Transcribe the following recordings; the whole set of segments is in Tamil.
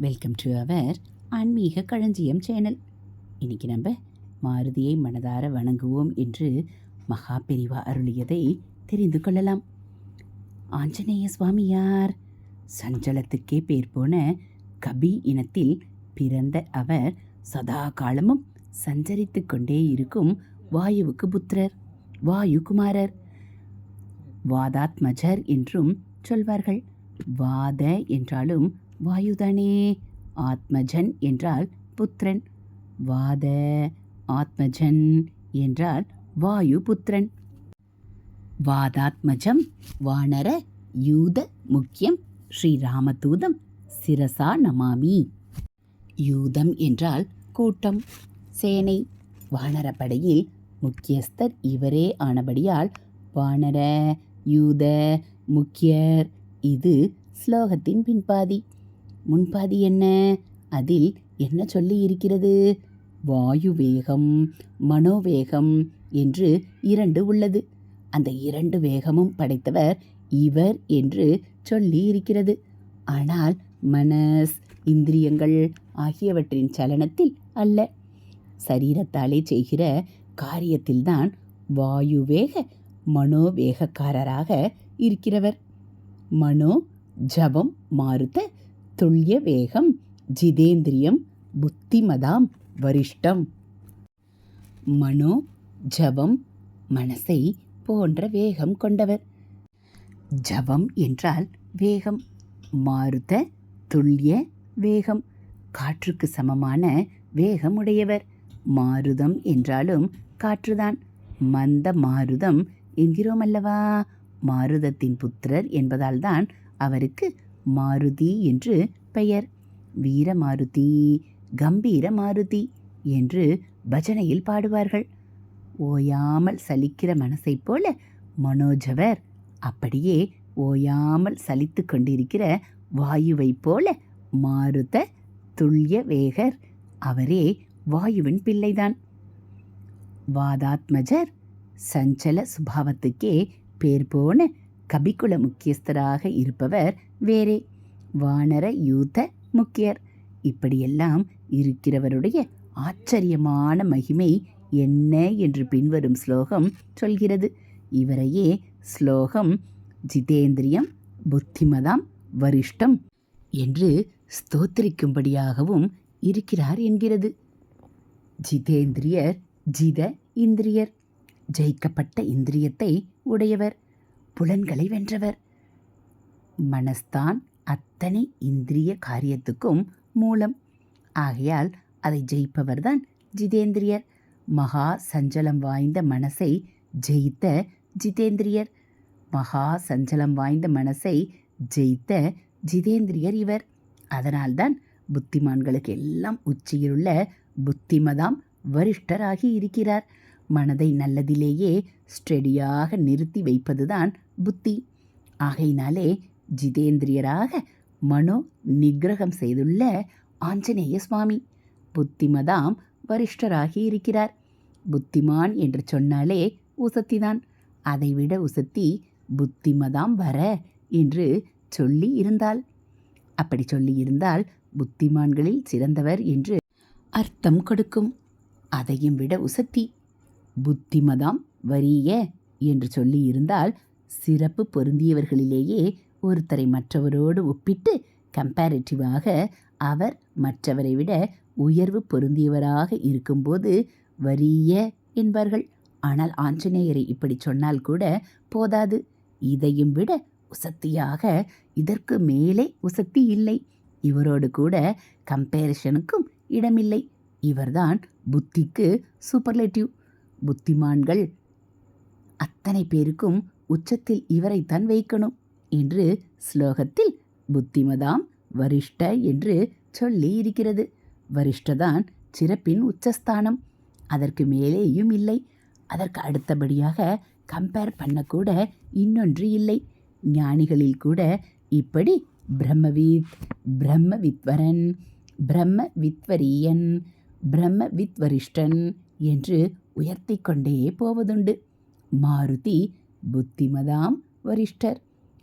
வெல்கம் டு அவர் ஆன்மீக களஞ்சியம் சேனல் இன்னைக்கு நம்ம மாருதியை மனதார வணங்குவோம் என்று மகா பெரிவா அருளியதை தெரிந்து கொள்ளலாம். ஆஞ்சநேய சுவாமியார் சஞ்சலத்துக்கே பேர் போன கபி இனத்தில் பிறந்த அவர் சதா காலமும் சஞ்சரித்து கொண்டே இருக்கும் வாயுவுக்கு புத்திரர் வாயுகுமாரர். வாதாத்மஜர் என்றும் சொல்வார்கள். வாத என்றாலும் வாயுதானே? ஆத்மஜன் என்றால் புத்திரன். வாத ஆத்மஜன் என்றால் வாயு புத்திரன் வாதாத்மஜம் வானர யூத முக்கியம் ஸ்ரீராமதூதம் சிரசா நமாமி. யூதம் என்றால் கூட்டம் சேனை. வானரப்படையில் முக்கியஸ்தர் இவரே ஆனபடியால் வானர யூத முக்கியர். இது ஸ்லோகத்தின் பின்பாதி. முன்பாதி என்ன? அதில் என்ன சொல்லி இருக்கிறது? வாயு வேகம் மனோவேகம் என்று இரண்டு உள்ளது. அந்த இரண்டு வேகமும் படைத்தவர் இவர் என்று சொல்லி இருக்கிறது. ஆனால் மனஸ் இந்திரியங்கள் ஆகியவற்றின் சலனத்தில் அல்ல. சரீரத்தாலே செய்கிற காரியத்தில்தான் வாயுவேக மனோவேகக்காரராக இருக்கிறவர். மனோ ஜபம் மாறுத்த துல்லிய வேகம் ஜிதேந்திரியம் புத்திமதாம் வரிஷ்டம். மனோ ஜபம் மனசை போன்ற வேகம் கொண்டவர். ஜபம் என்றால் வேகம். மாருத துல்லிய வேகம். காற்றுக்கு சமமான வேகம் உடையவர் மாருதம் என்றாலும் காற்றுதான். மந்த மாருதம் என்கிறோம் அல்லவா மாருதத்தின் புத்திரர் என்பதால்தான் அவருக்கு மாருதி என்று பெயர். வீரமாருதி கம்பீர மாருதி என்று பஜனையில் பாடுவார்கள். ஓயாமல் சலிக்கிற மனசைப் போல மனோஜவர் அப்படியே ஓயாமல் சலித்து கொண்டிருக்கிற வாயுவைப் போல மாருத துல்லிய வேகர் அவரே வாயுவின் பிள்ளைதான். வாதாத்மஜர் சஞ்சல சுபாவத்துக்கே பேர் போன கபிகுல முக்கியஸ்தராக இருப்பவர் வேறே. வானர யூத முக்கியர். இப்படியெல்லாம் இருக்கிறவருடைய ஆச்சரியமான மகிமை என்ன என்று பின்வரும் ஸ்லோகம் சொல்கிறது. இவரையே ஸ்லோகம் ஜிதேந்திரியம் புத்திமதாம் வரிஷ்டம் என்று ஸ்தோத்திரிக்கும்படியாகவும் இருக்கிறார் என்கிறது. ஜிதேந்திரியர் ஜித இந்திரியர் ஜெயிக்கப்பட்ட இந்திரியத்தை உடையவர். புலன்களை வென்றவர். மனஸ்தான் அத்தனை இந்திரிய காரியத்துக்கும் மூலம். ஆகையால் அதை ஜெயிப்பவர்தான் ஜிதேந்திரியர். மகா சஞ்சலம் வாய்ந்த மனசை ஜெயித்த ஜிதேந்திரியர். மகா சஞ்சலம் வாய்ந்த மனசை ஜெயித்த ஜிதேந்திரியர் இவர். அதனால்தான் புத்திமான்களுக்கு எல்லாம் உச்சியிலுள்ள புத்திமதாம் வரிஷ்டராகி இருக்கிறார். மனதை நல்லதிலேயே ஸ்டெடியாக நிறுத்தி வைப்பதுதான் புத்தி. ஆகையினாலே ஜிதேந்திரியராக மனோ நிகிரகம் செய்துள்ள ஆஞ்சநேய சுவாமி புத்திமதாம் வரிஷ்டராகி இருக்கிறார். புத்திமான் என்று சொன்னாலே உசத்திதான். அதைவிட உசத்தி புத்திமதாம் வர என்று சொல்லி இருந்தால் அப்படி சொல்லி இருந்தால் புத்திமான்களில் சிறந்தவர் என்று அர்த்தம் கொடுக்கும். அதையும் விட உசத்தி புத்திமதாம் வரிய என்று சொல்லி இருந்தால் சிறப்பு பொருந்தியவர்களிலேயே ஒருத்தரை மற்றவரோடு ஒப்பிட்டு கம்பேரிட்டிவாக அவர் மற்றவரை விட உயர்வு பொருந்தியவராக இருக்கும்போது வரிய என்பார்கள். ஆனால் ஆஞ்சநேயரை இப்படி சொன்னால் கூட போதாது. இதையும் விட உசத்தியாக இதற்கு மேலே உசத்தி இல்லை. இவரோடு கூட கம்பேரிஷனுக்கும் இடமில்லை. இவர்தான் புத்திக்கு சூப்பர்லேட்டிவ் புத்திமான்கள் அத்தனை பேருக்கும் உச்சத்தில் இவரைத்தான் வைக்கணும் என்று ஸ்லோகத்தில் புத்திமதாம் வரிஷ்ட என்று சொல்லி இருக்கிறது. வரிஷ்டதான் சிறப்பின் உச்சஸ்தானம். அதற்கு மேலேயும் இல்லை. அதற்கு அடுத்தபடியாக கம்பேர் பண்ணக்கூட இன்னொன்று இல்லை. ஞானிகளில் கூட இப்படி பிரம்மவித் பிரம்ம வித்வரன் பிரம்ம வித்வரியன் பிரம்ம வித்வரிஷ்டன் என்று உயர்த்தி கொண்டே போவதுண்டு. மாருதி புத்திமதாம் வரிஷ்டர்.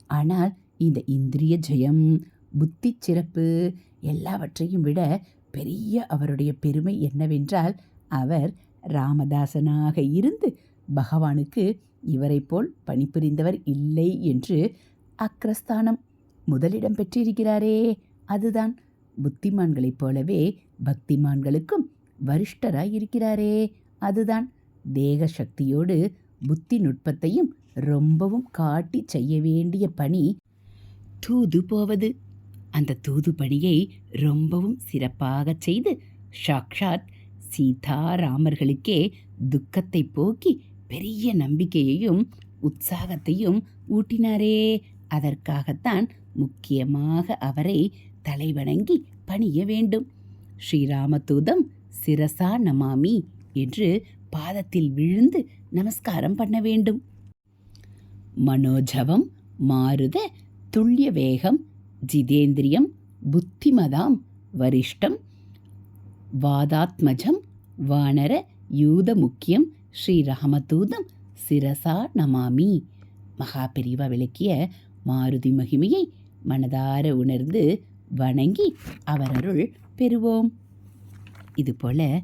ஆனால் இந்த இந்திரிய ஜெயம் புத்தி சிறப்பு எல்லாவற்றையும் விட பெரிய அவருடைய பெருமை என்னவென்றால் அவர் ராமதாசனாக இருந்து பகவானுக்கு இவரைப் போல் பணிபுரிந்தவர் இல்லை என்று அக்ரஸ்தானம் முதலிடம் பெற்றிருக்கிறாரே. அதுதான் புத்திமான்களைப் போலவே பக்திமான்களுக்கும் வரிஷ்டராய் இருக்கிறாரே அதுதான் தேக சக்தியோடு புத்தி நுட்பத்தையும் ரொம்பவும் காட்டி செய்ய வேண்டிய பணி. தூது போவது. அந்த தூது பணியை ரொம்பவும் சிறப்பாகச் செய்து சாக்ஷாத் சீதாராமர்களுக்கே துக்கத்தை போக்கி பெரிய நம்பிக்கையையும் உற்சாகத்தையும் ஊட்டினாரே. அதற்காகத்தான் முக்கியமாக அவரை தலைவணங்கி பணிய வேண்டும். ஸ்ரீராமதூதம் சிரசா நமாமி. என்று பாதத்தில் விழுந்து நமஸ்காரம் பண்ண வேண்டும். மனோஜவம் மாருத துல்லிய வேகம் ஜிதேந்திரியம் புத்திமதாம் வரிஷ்டம் வாதாத்மஜம் வானர யூத முக்கியம் ஸ்ரீராமதூதம் சிரசா நமாமி. மகா பெரிவா விளக்கிய மாருதி மகிமையை மனதார உணர்ந்து வணங்கி அவரருள் பெறுவோம். இதுபோல்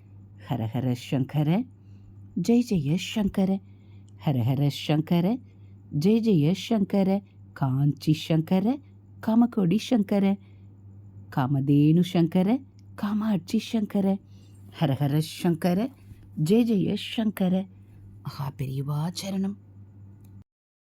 ஹரஹர சங்கர ஜெய் ஜெய சங்கர ஹரஹர சங்கர ஜெய் ஜெய சங்கர காஞ்சி சங்கர காமகோடி சங்கர காமதேனு சங்கர காமாட்சி சங்கர ஹரஹர சங்கர ஜெய ஜெய சங்கர. மகா பெரியவா சரணம்.